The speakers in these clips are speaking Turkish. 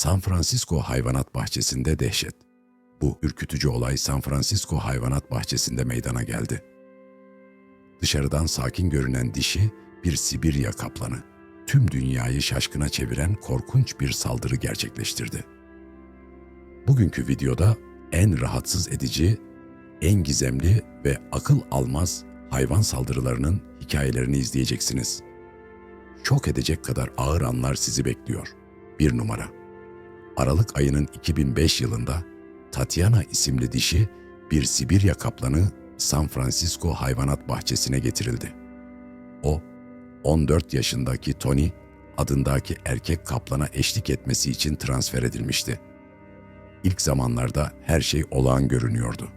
San Francisco Hayvanat Bahçesi'nde dehşet. Bu ürkütücü olay San Francisco Hayvanat Bahçesi'nde meydana geldi. Dışarıdan sakin görünen dişi bir Sibirya kaplanı, tüm dünyayı şaşkına çeviren korkunç bir saldırı gerçekleştirdi. Bugünkü videoda en rahatsız edici, en gizemli ve akıl almaz hayvan saldırılarının hikayelerini izleyeceksiniz. Şok edecek kadar ağır anlar sizi bekliyor. Bir numara. Aralık ayının 2005 yılında Tatiana isimli dişi bir Sibirya kaplanı San Francisco Hayvanat Bahçesi'ne getirildi. O, 14 yaşındaki Tony adındaki erkek kaplana eşlik etmesi için transfer edilmişti. İlk zamanlarda her şey olağan görünüyordu.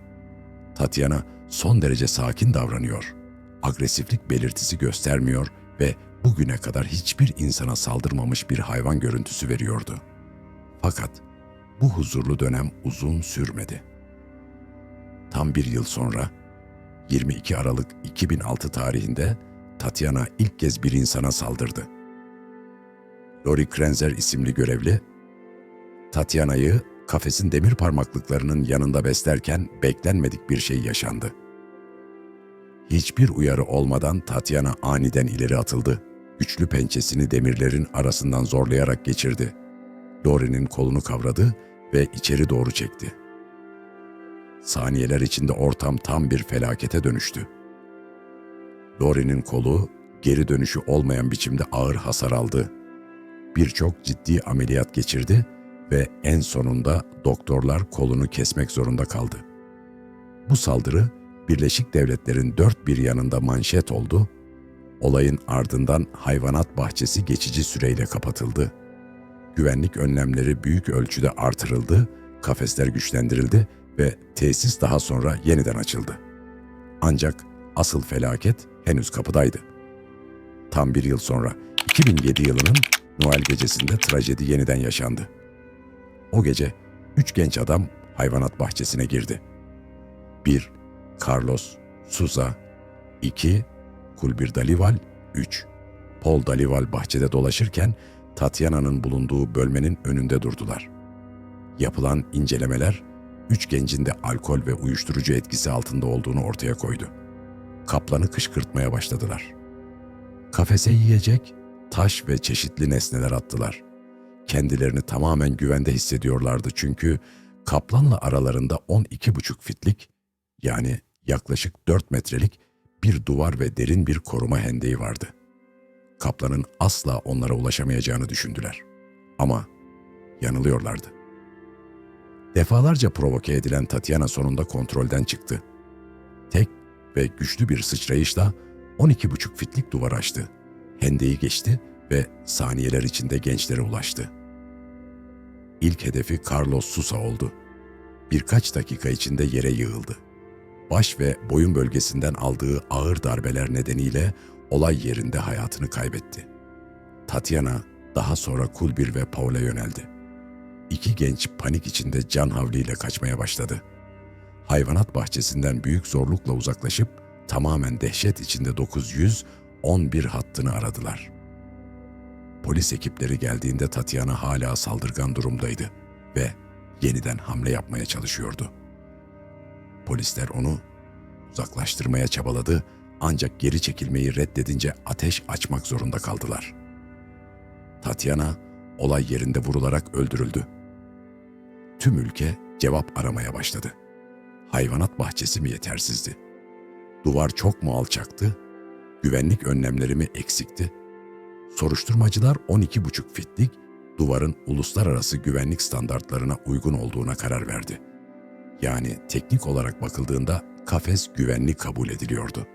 Tatiana son derece sakin davranıyor, agresiflik belirtisi göstermiyor ve bugüne kadar hiçbir insana saldırmamış bir hayvan görüntüsü veriyordu. Fakat bu huzurlu dönem uzun sürmedi. Tam bir yıl sonra 22 Aralık 2006 tarihinde Tatiana ilk kez bir insana saldırdı. Lori Krenzer isimli görevli, Tatiana'yı kafesin demir parmaklıklarının yanında beslerken beklenmedik bir şey yaşandı. Hiçbir uyarı olmadan Tatiana aniden ileri atıldı. Güçlü pençesini demirlerin arasından zorlayarak geçirdi. Lori'nin kolunu kavradı ve içeri doğru çekti. Saniyeler içinde ortam tam bir felakete dönüştü. Lori'nin kolu geri dönüşü olmayan biçimde ağır hasar aldı. Birçok ciddi ameliyat geçirdi ve en sonunda doktorlar kolunu kesmek zorunda kaldı. Bu saldırı Birleşik Devletler'in dört bir yanında manşet oldu. Olayın ardından hayvanat bahçesi geçici süreyle kapatıldı. Güvenlik önlemleri büyük ölçüde artırıldı, kafesler güçlendirildi ve tesis daha sonra yeniden açıldı. Ancak asıl felaket henüz kapıdaydı. Tam bir yıl sonra 2007 yılının Noel gecesinde trajedi yeniden yaşandı. O gece üç genç adam hayvanat bahçesine girdi. 1. Carlos Souza 2. Kulbir Dalival 3. Paul Dalival bahçede dolaşırken Tatiana'nın bulunduğu bölmenin önünde durdular. Yapılan incelemeler üç gencin de alkol ve uyuşturucu etkisi altında olduğunu ortaya koydu. Kaplanı kışkırtmaya başladılar. Kafese yiyecek, taş ve çeşitli nesneler attılar. Kendilerini tamamen güvende hissediyorlardı çünkü kaplanla aralarında 12,5 fitlik yani yaklaşık 4 metrelik bir duvar ve derin bir koruma hendeği vardı. Kaplanın asla onlara ulaşamayacağını düşündüler. Ama yanılıyorlardı. Defalarca provoke edilen Tatiana sonunda kontrolden çıktı. Tek ve güçlü bir sıçrayışla 12,5 fitlik duvar açtı. Hendeyi geçti ve saniyeler içinde gençlere ulaştı. İlk hedefi Carlos Sousa oldu. Birkaç dakika içinde yere yığıldı. Baş ve boyun bölgesinden aldığı ağır darbeler nedeniyle olay yerinde hayatını kaybetti. Tatiana daha sonra Kulbir ve Paul'a yöneldi. İki genç panik içinde can havliyle kaçmaya başladı. Hayvanat bahçesinden büyük zorlukla uzaklaşıp tamamen dehşet içinde 911 hattını aradılar. Polis ekipleri geldiğinde Tatiana hala saldırgan durumdaydı ve yeniden hamle yapmaya çalışıyordu. Polisler onu uzaklaştırmaya çabaladı ancak geri çekilmeyi reddedince ateş açmak zorunda kaldılar. Tatiana olay yerinde vurularak öldürüldü. Tüm ülke cevap aramaya başladı. Hayvanat bahçesi mi yetersizdi? Duvar çok mu alçaktı? Güvenlik önlemleri mi eksikti? Soruşturmacılar 12,5 fitlik duvarın uluslararası güvenlik standartlarına uygun olduğuna karar verdi. Yani teknik olarak bakıldığında kafes güvenli kabul ediliyordu.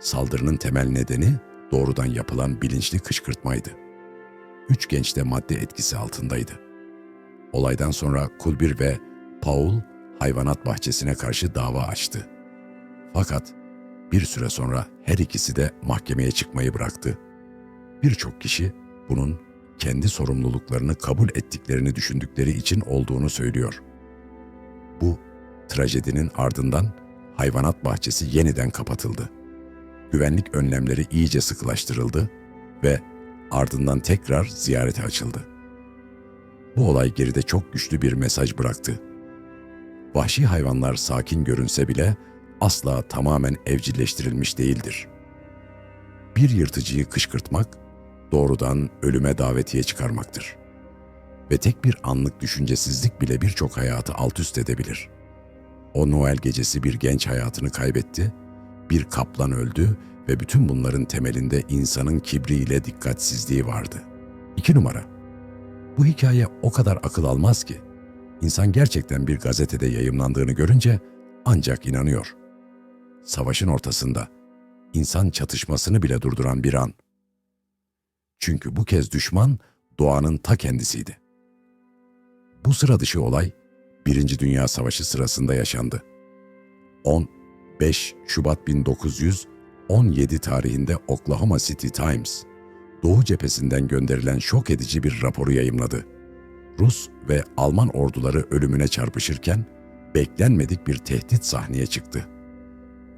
Saldırının temel nedeni doğrudan yapılan bilinçli kışkırtmaydı. Üç genç de madde etkisi altındaydı. Olaydan sonra Kulbir ve Paul hayvanat bahçesine karşı dava açtı. Fakat bir süre sonra her ikisi de mahkemeye çıkmayı bıraktı. Birçok kişi bunun kendi sorumluluklarını kabul ettiklerini düşündükleri için olduğunu söylüyor. Bu trajedinin ardından hayvanat bahçesi yeniden kapatıldı. Güvenlik önlemleri iyice sıkılaştırıldı ve ardından tekrar ziyarete açıldı. Bu olay geride çok güçlü bir mesaj bıraktı. Vahşi hayvanlar sakin görünse bile asla tamamen evcilleştirilmiş değildir. Bir yırtıcıyı kışkırtmak doğrudan ölüme davetiye çıkarmaktır. Ve tek bir anlık düşüncesizlik bile birçok hayatı alt üst edebilir. O Noel gecesi bir genç hayatını kaybetti, bir kaplan öldü ve bütün bunların temelinde insanın kibriyle dikkatsizliği vardı. İki numara. Bu hikaye o kadar akıl almaz ki. İnsan gerçekten bir gazetede yayımlandığını görünce ancak inanıyor. Savaşın ortasında insan çatışmasını bile durduran bir an. Çünkü bu kez düşman doğanın ta kendisiydi. Bu sıra dışı olay Birinci Dünya Savaşı sırasında yaşandı. 15 Şubat 1917 tarihinde Oklahoma City Times, Doğu cephesinden gönderilen şok edici bir raporu yayımladı. Rus ve Alman orduları ölümüne çarpışırken beklenmedik bir tehdit sahneye çıktı.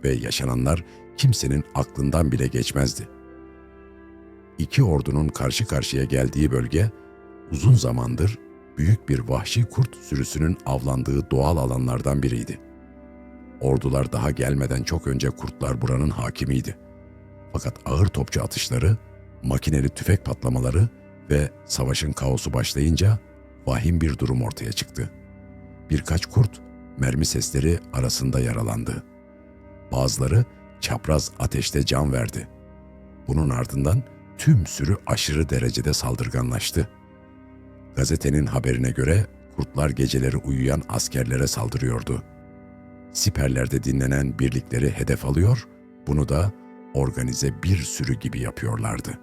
Ve yaşananlar kimsenin aklından bile geçmezdi. İki ordunun karşı karşıya geldiği bölge uzun zamandır büyük bir vahşi kurt sürüsünün avlandığı doğal alanlardan biriydi. Ordular daha gelmeden çok önce kurtlar buranın hakimiydi. Fakat ağır topçu atışları, makineli tüfek patlamaları ve savaşın kaosu başlayınca vahim bir durum ortaya çıktı. Birkaç kurt mermi sesleri arasında yaralandı. Bazıları çapraz ateşte can verdi. Bunun ardından tüm sürü aşırı derecede saldırganlaştı. Gazetenin haberine göre kurtlar geceleri uyuyan askerlere saldırıyordu. Siperlerde dinlenen birlikleri hedef alıyor, bunu da organize bir sürü gibi yapıyorlardı.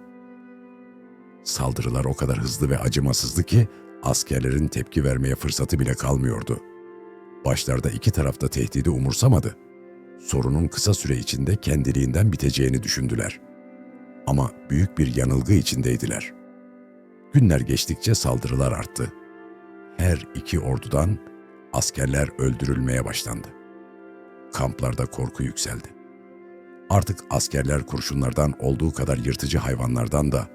Saldırılar o kadar hızlı ve acımasızdı ki askerlerin tepki vermeye fırsatı bile kalmıyordu. Başlarda iki tarafta tehdidi umursamadı. Sorunun kısa süre içinde kendiliğinden biteceğini düşündüler. Ama büyük bir yanılgı içindeydiler. Günler geçtikçe saldırılar arttı. Her iki ordudan askerler öldürülmeye başlandı. Kamplarda korku yükseldi. Artık askerler kurşunlardan olduğu kadar yırtıcı hayvanlardan da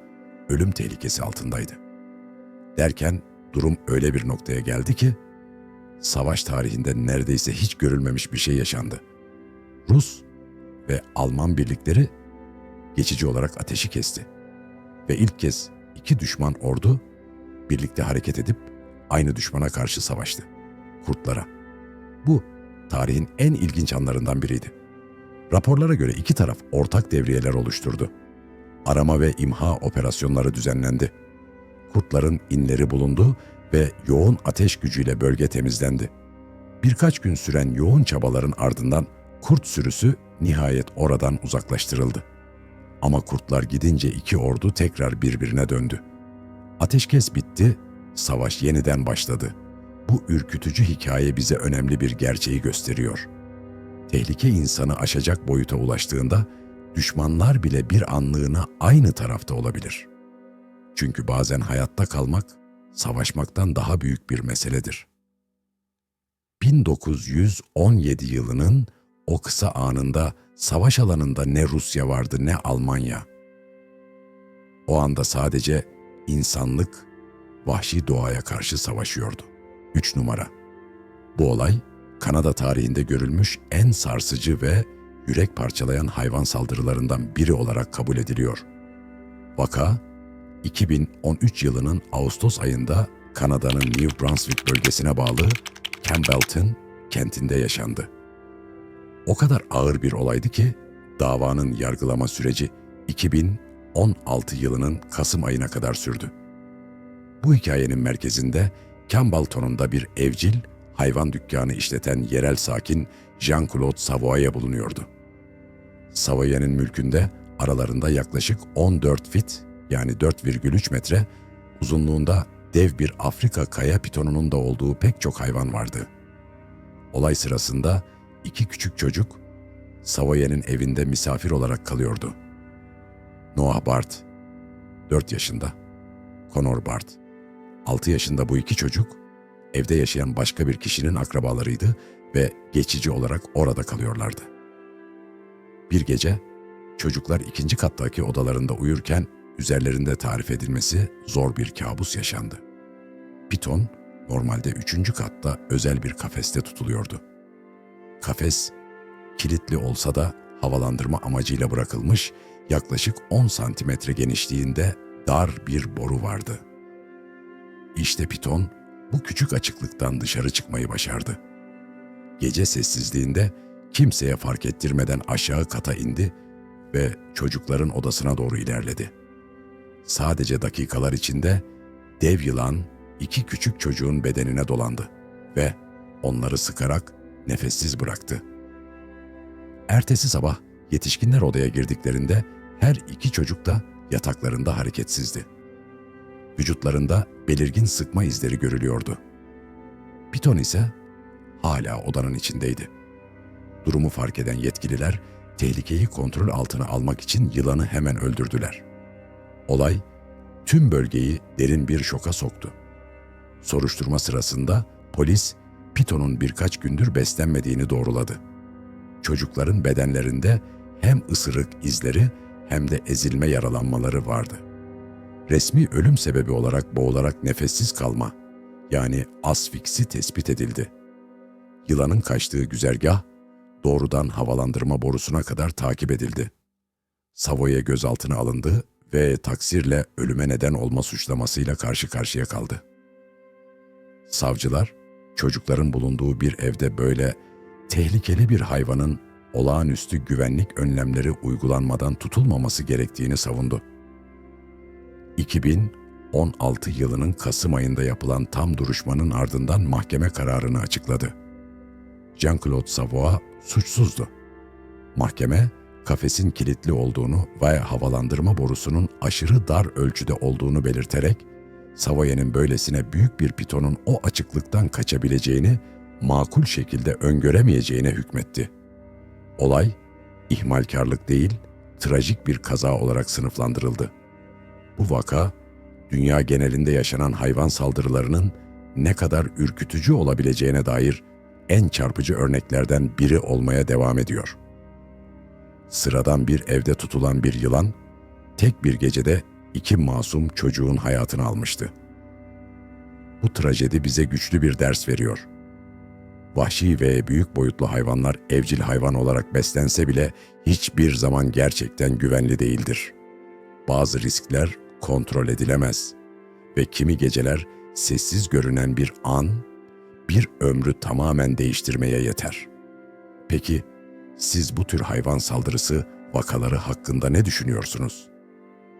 ölüm tehlikesi altındaydı. Derken durum öyle bir noktaya geldi ki savaş tarihinde neredeyse hiç görülmemiş bir şey yaşandı. Rus ve Alman birlikleri geçici olarak ateşi kesti ve ilk kez iki düşman ordu birlikte hareket edip aynı düşmana karşı savaştı. Kurtlara. Bu tarihin en ilginç anlarından biriydi. Raporlara göre iki taraf ortak devriyeler oluşturdu. Arama ve imha operasyonları düzenlendi. Kurtların inleri bulundu ve yoğun ateş gücüyle bölge temizlendi. Birkaç gün süren yoğun çabaların ardından kurt sürüsü nihayet oradan uzaklaştırıldı. Ama kurtlar gidince iki ordu tekrar birbirine döndü. Ateşkes bitti, savaş yeniden başladı. Bu ürkütücü hikaye bize önemli bir gerçeği gösteriyor. Tehlike insanı aşacak boyuta ulaştığında düşmanlar bile bir anlığına aynı tarafta olabilir. Çünkü bazen hayatta kalmak savaşmaktan daha büyük bir meseledir. 1917 yılının o kısa anında savaş alanında ne Rusya vardı ne Almanya. O anda sadece insanlık vahşi doğaya karşı savaşıyordu. 3 numara. Bu olay Kanada tarihinde görülmüş en sarsıcı ve yürek parçalayan hayvan saldırılarından biri olarak kabul ediliyor. Vaka 2013 yılının Ağustos ayında Kanada'nın New Brunswick bölgesine bağlı Campbellton kentinde yaşandı. O kadar ağır bir olaydı ki davanın yargılama süreci 2016 yılının Kasım ayına kadar sürdü. Bu hikayenin merkezinde Campbellton'unda bir evcil hayvan dükkanı işleten yerel sakin Jean-Claude Savoya bulunuyordu. Savoya'nın mülkünde aralarında yaklaşık 14 fit yani 4,3 metre uzunluğunda dev bir Afrika kaya pitonunun da olduğu pek çok hayvan vardı. Olay sırasında iki küçük çocuk Savoya'nın evinde misafir olarak kalıyordu. Noah Bart, 4 yaşında, Connor Bart, 6 yaşında bu iki çocuk evde yaşayan başka bir kişinin akrabalarıydı ve geçici olarak orada kalıyorlardı. Bir gece çocuklar ikinci kattaki odalarında uyurken üzerlerinde tarif edilmesi zor bir kabus yaşandı. Piton normalde üçüncü katta özel bir kafeste tutuluyordu. Kafes kilitli olsa da havalandırma amacıyla bırakılmış yaklaşık 10 santimetre genişliğinde dar bir boru vardı. İşte Piton bu küçük açıklıktan dışarı çıkmayı başardı. Gece sessizliğinde kimseye fark ettirmeden aşağı kata indi ve çocukların odasına doğru ilerledi. Sadece dakikalar içinde dev yılan iki küçük çocuğun bedenine dolandı ve onları sıkarak nefessiz bıraktı. Ertesi sabah yetişkinler odaya girdiklerinde her iki çocuk da yataklarında hareketsizdi. Vücutlarında belirgin sıkma izleri görülüyordu. Piton ise hala odanın içindeydi. Durumu fark eden yetkililer tehlikeyi kontrol altına almak için yılanı hemen öldürdüler. Olay tüm bölgeyi derin bir şoka soktu. Soruşturma sırasında polis Piton'un birkaç gündür beslenmediğini doğruladı. Çocukların bedenlerinde hem ısırık izleri hem de ezilme yaralanmaları vardı. Resmi ölüm sebebi olarak boğularak nefessiz kalma yani asfiksi tespit edildi. Yılanın kaçtığı güzergah doğrudan havalandırma borusuna kadar takip edildi. Savoy'a gözaltına alındı ve taksirle ölüme neden olma suçlamasıyla karşı karşıya kaldı. Savcılar, çocukların bulunduğu bir evde böyle tehlikeli bir hayvanın olağanüstü güvenlik önlemleri uygulanmadan tutulmaması gerektiğini savundu. 2016 yılının Kasım ayında yapılan tam duruşmanın ardından mahkeme kararını açıkladı. Jean-Claude Savoy suçsuzdu. Mahkeme, kafesin kilitli olduğunu ve havalandırma borusunun aşırı dar ölçüde olduğunu belirterek, Savoy'nin böylesine büyük bir pitonun o açıklıktan kaçabileceğini makul şekilde öngöremeyeceğine hükmetti. Olay, ihmalkarlık değil, trajik bir kaza olarak sınıflandırıldı. Bu vaka, dünya genelinde yaşanan hayvan saldırılarının ne kadar ürkütücü olabileceğine dair en çarpıcı örneklerden biri olmaya devam ediyor. Sıradan bir evde tutulan bir yılan, tek bir gecede iki masum çocuğun hayatını almıştı. Bu trajedi bize güçlü bir ders veriyor. Vahşi ve büyük boyutlu hayvanlar evcil hayvan olarak beslense bile hiçbir zaman gerçekten güvenli değildir. Bazı riskler kontrol edilemez ve kimi geceler sessiz görünen bir an bir ömrü tamamen değiştirmeye yeter. Peki siz bu tür hayvan saldırısı vakaları hakkında ne düşünüyorsunuz?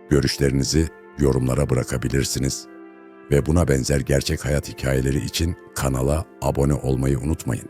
Görüşlerinizi yorumlara bırakabilirsiniz ve buna benzer gerçek hayat hikayeleri için kanala abone olmayı unutmayın.